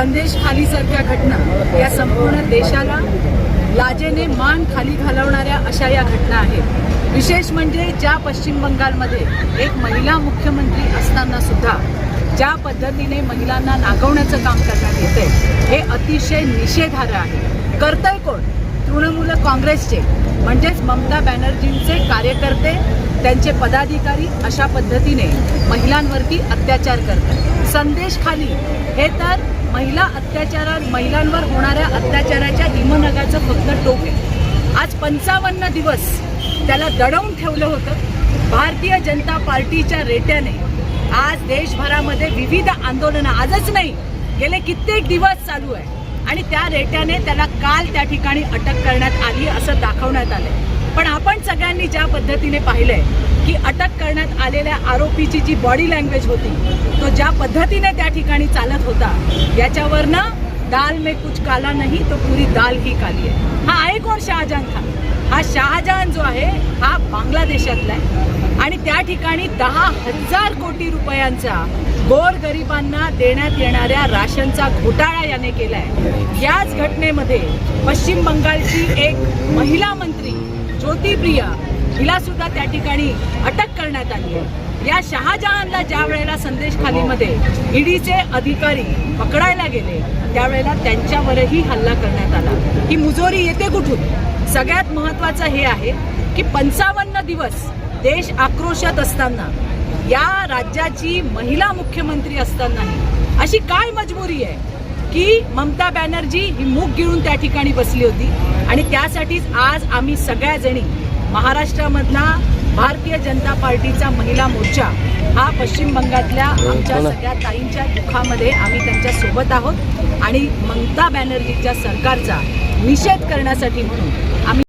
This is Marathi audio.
संदेश खालीसारख्या घटना या संपूर्ण देशाला लाजेने मान खाली घालवणाऱ्या अशा या घटना आहेत. विशेष म्हणजे ज्या पश्चिम बंगालमध्ये एक महिला मुख्यमंत्री असताना सुद्धा ज्या पद्धतीने महिलांना नागवण्याचं काम करण्यात येते हे अतिशय निषेधार्ह आहे. करतंय कोण? तृणमूल काँग्रेसचे म्हणजेच ममता बॅनर्जींचे कार्यकर्ते त्यांचे पदाधिकारी अशा पद्धतीने महिलांवरती अत्याचार करतात. संदेश खाली हे तर महिला अत्याचारात महिलांवर होणाऱ्या अत्याचाराच्या हिमनगाचं फक्त टोक आहे. आज पंचावन्न दिवस त्याला दडवून ठेवलं होतं. भारतीय जनता पार्टीच्या रेट्याने आज देशभरामध्ये विविध आंदोलनं आजच नाही गेले कित्येक दिवस चालू आहे. आणि त्या रेट्याने त्याला काल त्या ठिकाणी अटक करण्यात आली असं दाखवण्यात आलंय. पण आपण सगळ्यांनी ज्या पद्धतीने पाहिलंय की अटक करण्यात आलेल्या आरोपीची जी बॉडी लँग्वेज होती तो ज्या पद्धतीने त्या ठिकाणी चालत होता याच्यावरनं दाल में कुछ काला नाही तो पुरी दाल ही काली आहे. हा आहे कोण शहाजहान खान हा शहाजहान जो आहे हा बांगलादेशातला आहे. त्या ठिकाणी दहा हजार कोटी रुपयांचा गोर गरिबांना देण्यात येणाऱ्या राशनचा घोटाळा याने केलाय. याच घटनेमध्ये पश्चिम बंगालची एक महिला मंत्री ज्योतिप्रिया हिला सुद्धा त्या ठिकाणी अटक करण्यात आली आहे. या शहाजहानला ज्या वेळेला संदेश खालीमध्ये ईडीचे अधिकारी पकडायला गेले त्यावेळेला त्यांच्यावरही हल्ला करण्यात आला. ही मुजोरी येते कुठून? सगळ्यात महत्वाचं हे आहे की पंचावन्न दिवस देश आक्रोशात असताना या राज्याची महिला मुख्यमंत्री असतानाही अशी काय मजबुरी आहे की ममता बॅनर्जी ही मूग गिळून त्या ठिकाणी बसली होती आणि त्यासाठीच आज आम्ही सगळ्या जणी महाराष्ट्रामधला भारतीय जनता पार्टीचा महिला मोर्चा हा पश्चिम बंगालच्या आमच्या सगळ्या ताईंच्या दुःखामध्ये आम्ही त्यांच्यासोबत आहोत आणि ममता बॅनर्जीच्या सरकारचा निषेध करण्यासाठी म्हणून आम्ही